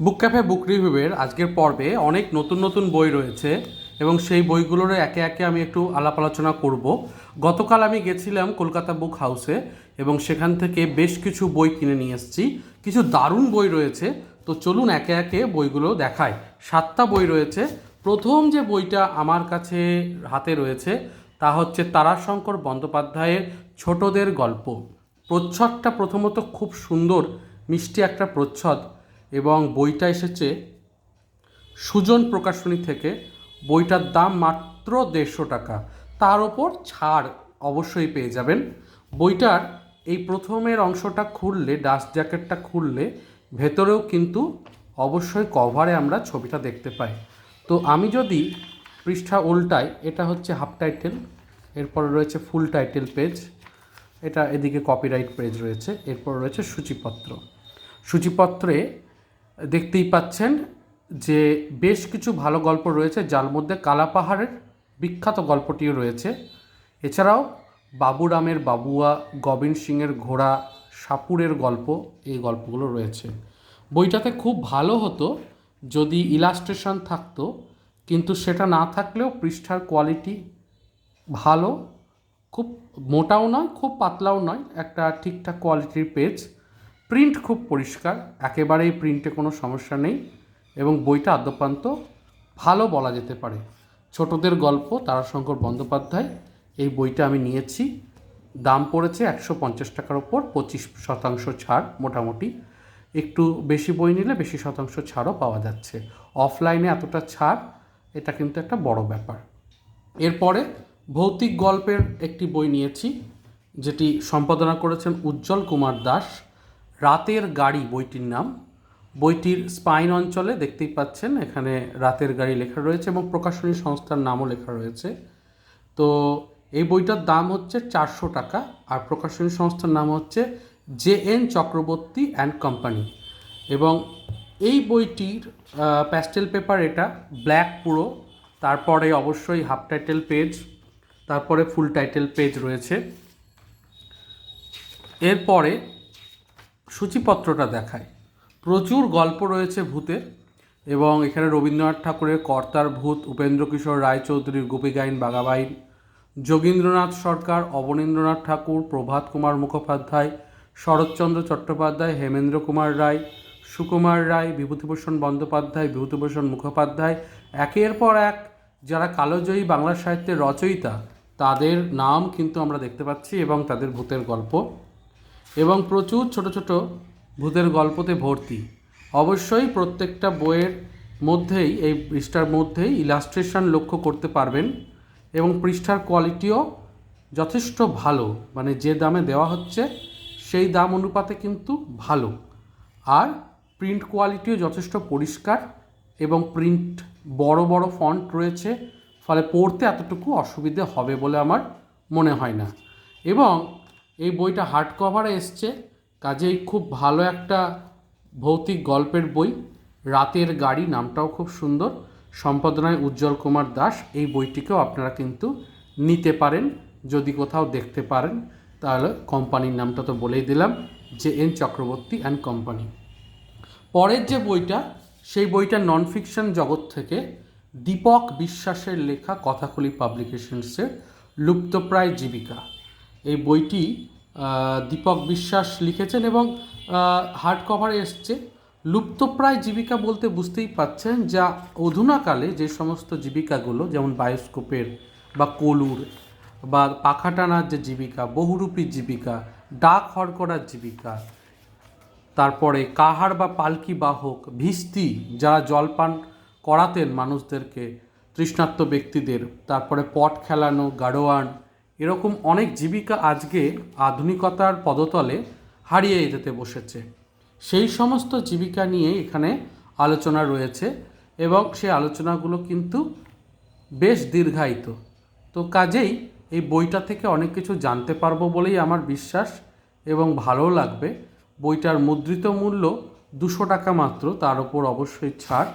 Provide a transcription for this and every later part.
বুক cafe, বুক রিভিউয়ের আজকের পর্বে অনেক নতুন নতুন বই রয়েছে এবং সেই বইগুলোর একে একে আমি একটু আলাপ আলোচনা করব। গতকাল আমি গেছিলাম কলকাতা বুক হাউসে এবং সেখান থেকে বেশ কিছু বই কিনে নিয়ে এসেছি। কিছু দারুণ বই রয়েছে। তো চলুন একে একে বইগুলো দেখায় সাতটা বই রয়েছে। প্রথম যে বইটা আমার কাছে হাতে রয়েছে তা হচ্ছে তারাশঙ্কর বন্দ্যোপাধ্যায়ের ছোটদের গল্প। প্রচ্ছদটা প্রথমত খুব সুন্দর, মিষ্টি একটা প্রচ্ছদ। এবং বইটা এসেছে সুজন প্রকাশনী থেকে। বইটার দাম মাত্র দেড়শো টাকা। তার ওপর ছাড় অবশ্যই পেয়ে যাবেন। বইটার এই প্রথমের অংশটা খুললে, ডাস্ট জ্যাকেটটা খুললে ভেতরেও কিন্তু অবশ্যই কভারে আমরা ছবিটা দেখতে পাই। তো আমি যদি পৃষ্ঠা উল্টাই, এটা হচ্ছে হাফ টাইটেল, এরপর রয়েছে ফুল টাইটেল পেজ, এটা এদিকে কপিরাইট পেজ রয়েছে, এরপর রয়েছে সূচিপত্র। সূচিপত্রে দেখতেই পাচ্ছেন যে বেশ কিছু ভালো গল্প রয়েছে, যার মধ্যে কালাপাহাড়ের বিখ্যাত গল্পটিও রয়েছে। এছাড়াও বাবুরামের বাবুয়া, গবিন সিংয়ের ঘোড়া, সাপুরের গল্প এই গল্পগুলো রয়েছে। বইটাতে খুব ভালো হতো যদি ইলাস্ট্রেশন থাকতো, কিন্তু সেটা না থাকলেও পৃষ্ঠার কোয়ালিটি ভালো, খুব মোটাও নয়, খুব পাতলাও নয়, একটা ঠিকঠাক কোয়ালিটির পেজ। প্রিন্ট খুব পরিষ্কার, একেবারেই প্রিন্টে কোনো সমস্যা নেই এবং বইটা আদ্যপ্রান্ত ভালো বলা যেতে পারে। ছোটদের গল্প, তারাশঙ্কর বন্দ্যোপাধ্যায়, এই বইটা আমি নিয়েছি। দাম পড়েছে একশো পঞ্চাশ টাকার ওপর, পঁচিশ শতাংশ ছাড় মোটামুটি। একটু বেশি বই নিলে বেশি শতাংশ ছাড়ও পাওয়া যাচ্ছে। অফলাইনে এতটা ছাড়, এটা কিন্তু একটা বড় ব্যাপার। এরপরে ভৌতিক গল্পের একটি বই নিয়েছি, যেটি সম্পাদনা করেছেন উজ্জ্বল কুমার দাস। রাতের গাড়ি বইটির নাম। বইটির স্পাইন অঞ্চলে দেখতেই পাচ্ছেন, এখানে রাতের গাড়ি লেখা রয়েছে এবং প্রকাশনী সংস্থার নামও লেখা রয়েছে। তো এই বইটার দাম হচ্ছে চারশো টাকা আর প্রকাশনী সংস্থার নাম হচ্ছে J N Chakraborty and company. এবং এই বইটির প্যাস্টেল পেপার এটা, ব্ল্যাক পুরো, তারপরে অবশ্যই হাফ টাইটেল পেজ, তারপরে ফুল টাইটেল পেজ রয়েছে। এরপরে সূচিপত্রটা দেখায়। প্রচুর গল্প রয়েছে ভূতের এবং এখানে রবীন্দ্রনাথ ঠাকুরের কর্তার ভূত, উপেন্দ্র কিশোর রায়চৌধুরীর গোপীগাইন বাগাবাইন, যোগীন্দ্রনাথ সরকার, অবনীন্দ্রনাথ ঠাকুর, প্রভাত কুমার মুখোপাধ্যায়, শরৎচন্দ্র চট্টোপাধ্যায়, হেমেন্দ্র কুমার রায়, সুকুমার রায়, বিভূতিভূষণ বন্দ্যোপাধ্যায়, বিভূতিভূষণ মুখোপাধ্যায়। একের পর এক যারা কালোজয়ী বাংলা সাহিত্যের রচয়িতা, তাদের নাম কিন্তু আমরা দেখতে পাচ্ছি এবং তাদের ভূতের গল্প। এবং প্রচুর ছোট ছোট ভূতের গল্পতে ভর্তি। অবশ্যই প্রত্যেকটা বইয়ের মধ্যেই, এই পৃষ্ঠার মধ্যেই ইলাস্ট্রেশন লক্ষ্য করতে পারবেন এবং পৃষ্ঠার কোয়ালিটিও যথেষ্ট ভালো। মানে যে দামে দেওয়া হচ্ছে, সেই দাম অনুপাতে কিন্তু ভালো। আর প্রিন্ট কোয়ালিটিও যথেষ্ট পরিষ্কার এবং প্রিন্ট বড় বড় ফন্ট রয়েছে, ফলে পড়তে এতটুকু অসুবিধে হবে বলে আমার মনে হয় না। এবং এই বইটা হার্ড কভারে এসছে। কাজেই খুব ভালো একটা ভৌতিক গল্পের বই। রাতের গাড়ি নামটাও খুব সুন্দর। সম্পাদনায় উজ্জ্বল কুমার দাস। এই বইটিকেও আপনারা কিন্তু নিতে পারেন। যদি কোথাও দেখতে পারেন, তাহলে কোম্পানির নামটা তো বলেই দিলাম যে এন চক্রবর্তী অ্যান্ড কোম্পানি। পরের যে বইটা, সেই বইটা নন ফিকশন জগৎ থেকে দীপক বিশ্বাসের লেখা কথাকলি পাবলিকেশনসের লুপ্তপ্রায় জীবিকা। এই বইটি দীপক বিশ্বাস লিখেছেন এবং হার্ড কভারে এসছে। লুপ্তপ্রায় জীবিকা বলতে বুঝতেই পাচ্ছেন যা অধুনাকালে যে সমস্ত জীবিকাগুলো, যেমন বায়োস্কোপের বা কলুর বা পাখা টানার যে জীবিকা, বহুরূপী জীবিকা, ডাক হরকরার জীবিকা, তারপরে কাহার বা পালকি বাহক ভিস্তি যারা জলপান করাতেন মানুষদেরকে, তৃষ্ণার্ত ব্যক্তিদের, তারপরে পট খেলানো, গাড়োয়ান এরকম অনেক জীবিকা আজকে আধুনিকতার পদতলে হারিয়ে যেতে বসেছে। সেই সমস্ত জীবিকা নিয়ে এখানে আলোচনা রয়েছে এবং সেই আলোচনাগুলো কিন্তু বেশ দীর্ঘায়িত। তো কাজেই এই বইটা থেকে অনেক কিছু জানতে পারব বলেই আমার বিশ্বাস এবং ভালো লাগবে। বইটার মুদ্রিত মূল্য দুশো টাকা মাত্র, তার উপর অবশ্যই ছাড়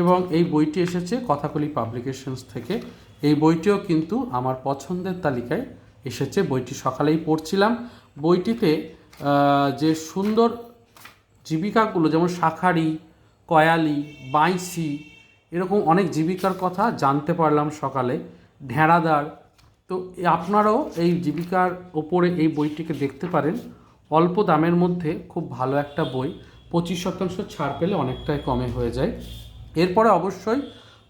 এবং এই বইটি এসেছে কথাকলি পাবলিকেশনস থেকে। এই বইটিও কিন্তু আমার পছন্দের তালিকায় এসেছে। বইটি সকালেই পড়ছিলাম। বইটিতে যে সুন্দর জীবিকাগুলো, যেমন শাঁখারি, কয়ালি বাইসি এরকম অনেক জীবিকার কথা জানতে পারলাম সকালে। ঢেঁড়াদার। তো আপনারাও এই জীবিকার ওপরে এই বইটিকে দেখতে পারেন। অল্প দামের মধ্যে খুব ভালো একটা বই। পঁচিশ শতাংশ ছাড় পেলে অনেকটাই কমে হয়ে যায়। এরপরে অবশ্যই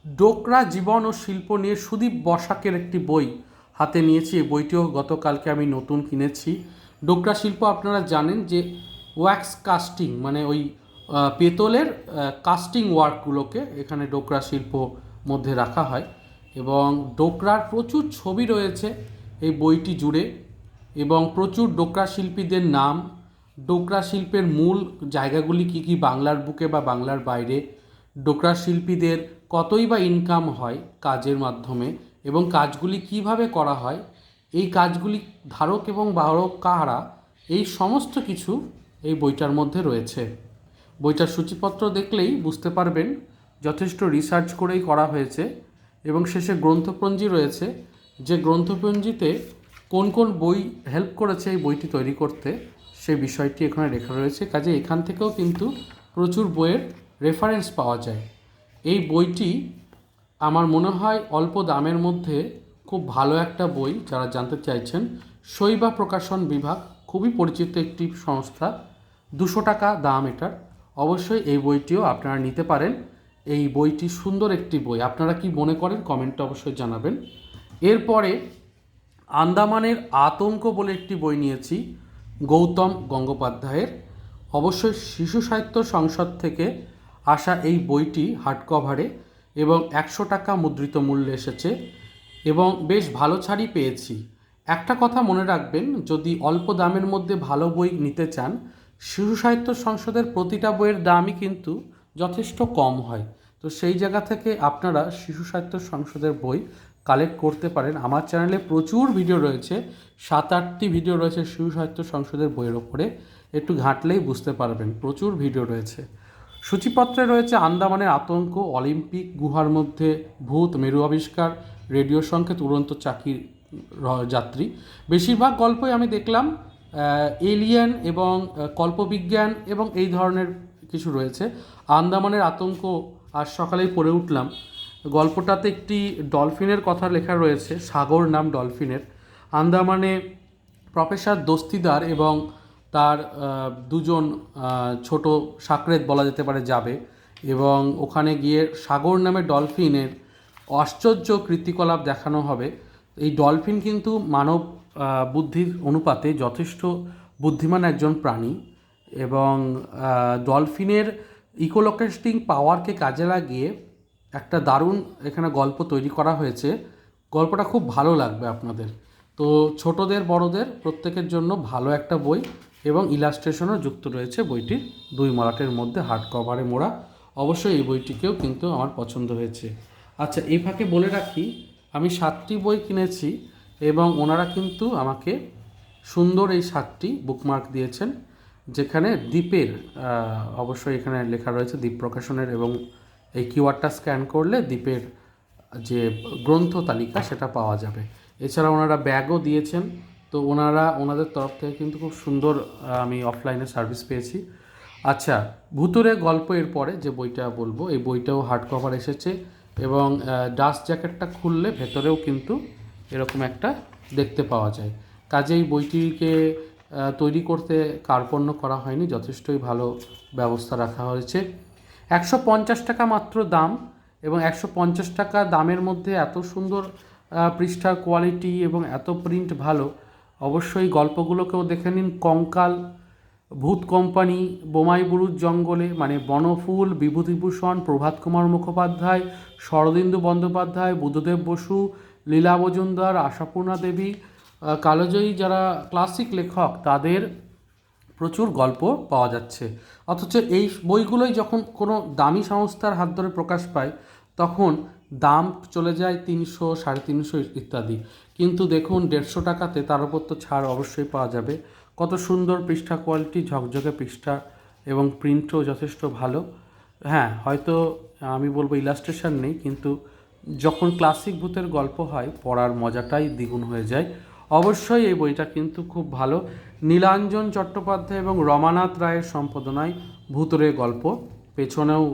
ডোকরা জীবন ও শিল্প নিয়ে সুদীপ বসাকের একটি বই হাতে নিয়েছি। এই বইটিও গতকালকে আমি নতুন কিনেছি। ডোকরা শিল্প আপনারা জানেন যে ওয়্যাক্স কাস্টিং মানে ওই পেতলের কাস্টিং ওয়ার্কগুলোকে এখানে ডোকরা শিল্প মধ্যে রাখা হয় এবং ডোকরার প্রচুর ছবি রয়েছে এই বইটি জুড়ে এবং প্রচুর ডোকরা শিল্পীদের নাম। ডোকরা শিল্পের মূল জায়গাগুলি কী কী বাংলার বুকে বা বাংলার বাইরে? ডোকরা শিল্পীদের কতই বা ইনকাম হয় কাজের মাধ্যমে এবং কাজগুলি কীভাবে করা হয়, এই কাজগুলি ধারক এবং বাহক কাহারা এই সমস্ত কিছু এই বইটার মধ্যে রয়েছে। বইটার সূচিপত্র দেখলেই বুঝতে পারবেন যথেষ্ট রিসার্চ করেই করা হয়েছে এবং শেষে গ্রন্থপঞ্জি রয়েছে। যে গ্রন্থপঞ্জিতে কোন কোন বই হেল্প করেছে এই বইটি তৈরি করতে সেই বিষয়টি এখানে লেখা রয়েছে। কাজে এখান থেকেও কিন্তু প্রচুর বইয়ের রেফারেন্স পাওয়া যায়। এই বইটি আমার মনে হয় অল্প দামের মধ্যে খুব ভালো একটা বই যারা জানতে চাইছেন। শৈবা প্রকাশন বিভাগ, খুবই পরিচিত একটি সংস্থা, দুশো টাকা দাম এটার। অবশ্যই এই বইটিও আপনারা নিতে পারেন। এই বইটি সুন্দর একটি বই। আপনারা কি মনে করেন কমেন্টে অবশ্যই জানাবেন। এরপরে আন্দামানের আতঙ্ক বলে একটি বই নিয়েছি, গৌতম গঙ্গোপাধ্যায়ের। অবশ্যই শিশু সাহিত্য সংসদ থেকে আসা এই বইটি হার্ড কভারে এবং একশো টাকা মুদ্রিত মূল্যে এসেছে এবং বেশ ভালো ছাড়ই পেয়েছি। একটা কথা মনে রাখবেন, যদি অল্প দামের মধ্যে ভালো বই নিতে চান, শিশু সাহিত্য সংসদের প্রতিটা বইয়ের দামই কিন্তু যথেষ্ট কম হয়। তো সেই জায়গা থেকে আপনারা শিশু সাহিত্য সংসদের বই কালেক্ট করতে পারেন। আমার চ্যানেলে প্রচুর ভিডিও রয়েছে সাত আটটি ভিডিও রয়েছে শিশু সাহিত্য সংসদের বইয়ের ওপরে। একটু ঘাঁটলেই বুঝতে পারবেন, প্রচুর ভিডিও রয়েছে। সূচিপত্রে রয়েছে আন্দামানের আতঙ্ক, অলিম্পিক গুহার মধ্যে ভূত, মেরু আবিষ্কার, রেডিও সংকেত, উড়ন্ত চাকির যাত্রী। বেশিরভাগ গল্পই আমি দেখলাম এলিয়েন এবং কল্পবিজ্ঞান এবং এই ধরনের কিছু রয়েছে। আন্দামানের আতঙ্ক, আজ সকালেই পড়ে উঠলাম। গল্পটাতে একটি ডলফিনের কথা লেখা রয়েছে, সাগর নাম ডলফিনের। আন্দামানে প্রফেসর দস্তিদার এবং তার দুজন ছোট সাকরেত বলা যেতে পারে যাবে এবং ওখানে গিয়ে সাগর নামে ডলফিনের আশ্চর্য কৃতিকলাপ দেখানো হবে। এই ডলফিন কিন্তু মানব বুদ্ধির অনুপাতে যথেষ্ট বুদ্ধিমান একজন প্রাণী এবং ডলফিনের ইকোলোকেস্টিং পাওয়ারকে কাজে লাগিয়ে একটা দারুণ এখানে গল্প তৈরি করা হয়েছে। গল্পটা খুব ভালো লাগবে আপনাদের। তো ছোটদের, বড়দের প্রত্যেকের জন্য ভালো একটা বই। এবং ইলাস্ট্রেশনও যুক্ত রয়েছে বইটির। দুই মলাটের মধ্যে হার্ড কভারে মোড়া। অবশ্যই এই বইটিকেও কিন্তু আমার পছন্দ হয়েছে। আচ্ছা এই ফাঁকে বলে রাখি, আমি সাতটি বই কিনেছি এবং ওনারা কিন্তু আমাকে সুন্দর এই সাতটি বুকমার্ক দিয়েছেন, যেখানে দ্বীপের অবশ্যই এখানে লেখা রয়েছে দ্বীপ প্রকাশনের এবং এই কিউআরটা স্ক্যান করলে দ্বীপের যে গ্রন্থ তালিকা সেটা পাওয়া যাবে। এছাড়া ওনারা ব্যাগও দিয়েছেন তো ওনারা, ওনাদের তরফ থেকে কিন্তু খুব সুন্দর আমি অফলাইনে সার্ভিস পেয়েছি। আচ্ছা ভুতুরে গল্প এর পরে যে বইটা বলব, এই বইটাও হার্ড কভার এসেছে এবং ডাস্ট জ্যাকেটটা খুললে ভেতরেও কিন্তু এরকম একটা দেখতে পাওয়া যায়। কাজেই বইটিকে তৈরি করতে কার্পণ্য করা হয়নি, যথেষ্টই ভালো ব্যবস্থা রাখা হয়েছে। একশো পঞ্চাশ টাকা মাত্র দাম এবং একশো পঞ্চাশ টাকা দামের মধ্যে এত সুন্দর পৃষ্ঠার কোয়ালিটি এবং এত প্রিন্ট ভালো অবশ্যই গল্পগুলোকেও দেখে নিন। কঙ্কাল, ভূত কোম্পানি, বোমাই বুরুজ জঙ্গলে মানে বনফুল, বিভূতিভূষণ, প্রভাত কুমার মুখোপাধ্যায়, শরদিন্দু বন্দ্যোপাধ্যায়, বুদ্ধদেব বসু, লীলা মজুমদার, আশাপূর্ণা দেবী কালোজয়ী যারা ক্লাসিক লেখক, তাদের প্রচুর গল্প পাওয়া যাচ্ছে। অথচ এই বইগুলোই যখন কোনো দামি সংস্থার হাত ধরে প্রকাশ পায়, তখন দাম চলে যায় তিনশো, সাড়ে তিনশো ইত্যাদি। কিন্তু দেখুন, দেড়শো টাকাতে তার উপর তো ছাড় অবশ্যই পাওয়া যাবে। কত সুন্দর পৃষ্ঠা কোয়ালিটি ঝকঝকে পৃষ্ঠা এবং প্রিন্টও যথেষ্ট ভালো। হ্যাঁ হয়তো আমি বলব ইলাস্ট্রেশন নেই, কিন্তু যখন ক্লাসিক ভূতের গল্প হয়, পড়ার মজাটাই দ্বিগুণ হয়ে যায়। অবশ্যই এই বইটা কিন্তু খুব ভালো। নীলাঞ্জন চট্টোপাধ্যায় এবং রমানাথ রায়ের সম্পাদনায় ভূতরে গল্প। পেছনেও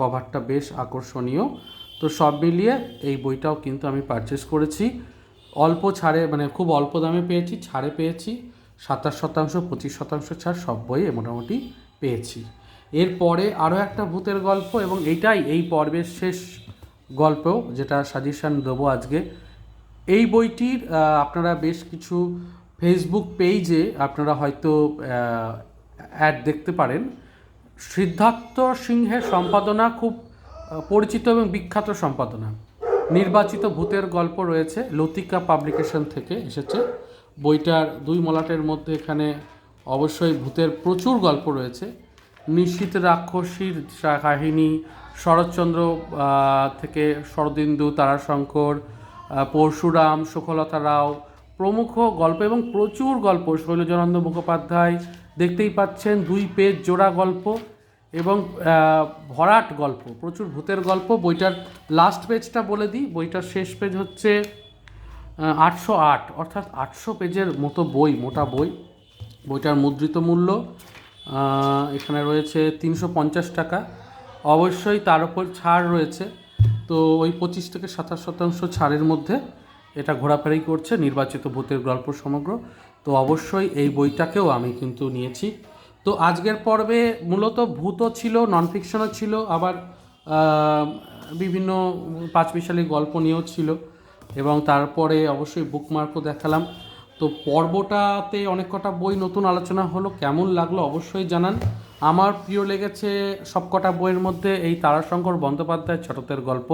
কভারটা বেশ আকর্ষণীয়। তো সব মিলিয়ে এই বইটাও কিন্তু আমি পারচেস করেছি। অল্প ছাড়ে মানে খুব অল্প দামে পেয়েছি, ছাড়ে পেয়েছি। সাতাশ শতাংশ, পঁচিশ শতাংশ ছাড় সব বইয়ে মোটামুটি পেয়েছি। এরপরে আরও একটা ভূতের গল্প এবং এইটাই এই পর্বের শেষ গল্প যেটা সাজেশান দেবো আজকে। এই বইটির আপনারা বেশ কিছু ফেসবুক পেজে আপনারা হয়তো অ্যাড দেখতে পারেন। সিদ্ধার্থ সিংহের সম্পাদনা খুব পরিচিত এবং বিখ্যাত সম্পাদনা। নির্বাচিত ভূতের গল্প রয়েছে, লতিকা পাবলিকেশন থেকে এসেছে। বইটার দুই মলাটের মধ্যে এখানে অবশ্যই ভূতের প্রচুর গল্প রয়েছে। নিশ্চিত রাক্ষসীর কাহিনী, শরৎচন্দ্র থেকে শরদিন্দু তারাশঙ্কর পরশুরাম সুখলতা রাও, প্রমুখ গল্প এবং প্রচুর গল্প। শৈলজানন্দ মুখোপাধ্যায় দেখতেই পাচ্ছেন দুই পেজ জোড়া গল্প। এবং ভরাট গল্প, প্রচুর ভূতের গল্প। বইটার লাস্ট পেজটা বলে দিই। বইটার শেষ পেজ হচ্ছে আটশো আট, অর্থাৎ আটশো পেজের মতো বই, মোটা বই। বইটার মুদ্রিত মূল্য এখানে রয়েছে তিনশো পঞ্চাশ টাকা। অবশ্যই তার উপর ছাড় রয়েছে। তো ওই পঁচিশ থেকে সাতাশ শতাংশ ছাড়ের মধ্যে এটা ঘোরাফেরাই করছে নির্বাচিত ভূতের গল্প সমগ্র। তো অবশ্যই এই বইটাকেও আমি কিন্তু নিয়েছি। তো আজকের পর্বে মূলত ভূতও ছিল নন ফিকশনও ছিল, আবার বিভিন্ন পাঁচমিশালি গল্প নিয়েও ছিল এবং তারপরে অবশ্যই বুকমার্কও দেখালাম। তো পর্বটাতে অনেক কটা বই নতুন আলোচনা হলো, কেমন লাগল অবশ্যই জানান। আমার প্রিয় লেগেছে সব কটা বইয়ের মধ্যে এই তারাশঙ্কর বন্দ্যোপাধ্যায় ছোটদের গল্প।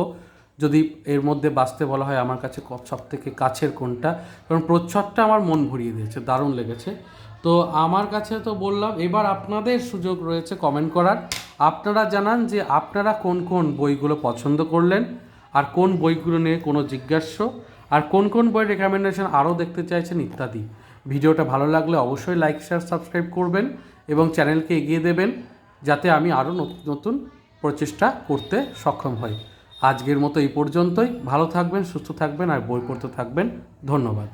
যদি এর মধ্যে বাঁচতে বলা হয় আমার কাছে সব থেকে কাছের কোনটা? কারণ প্রচ্ছদটা আমার মন ভরিয়ে দিয়েছে, দারুণ লেগেছে। তো আমার কাছে তো বললাম, এবার আপনাদের সুযোগ রয়েছে কমেন্ট করার। আপনারা জানান যে আপনারা কোন কোন বইগুলো পছন্দ করলেন আর কোন বইগুলো নিয়ে কোনো জিজ্ঞাস্য আর কোন কোন বইয়ের রেকমেন্ডেশন আরও দেখতে চাইছেন ইত্যাদি। ভিডিওটা ভালো লাগলে অবশ্যই লাইক শেয়ার সাবস্ক্রাইব করবেন এবং চ্যানেলকে এগিয়ে দেবেন যাতে আমি আরও নতুন নতুন প্রচেষ্টা করতে সক্ষম হই। আজকের মতো এই পর্যন্তই। ভালো থাকবেন, সুস্থ থাকবেন আর বই পড়তে থাকবেন। ধন্যবাদ।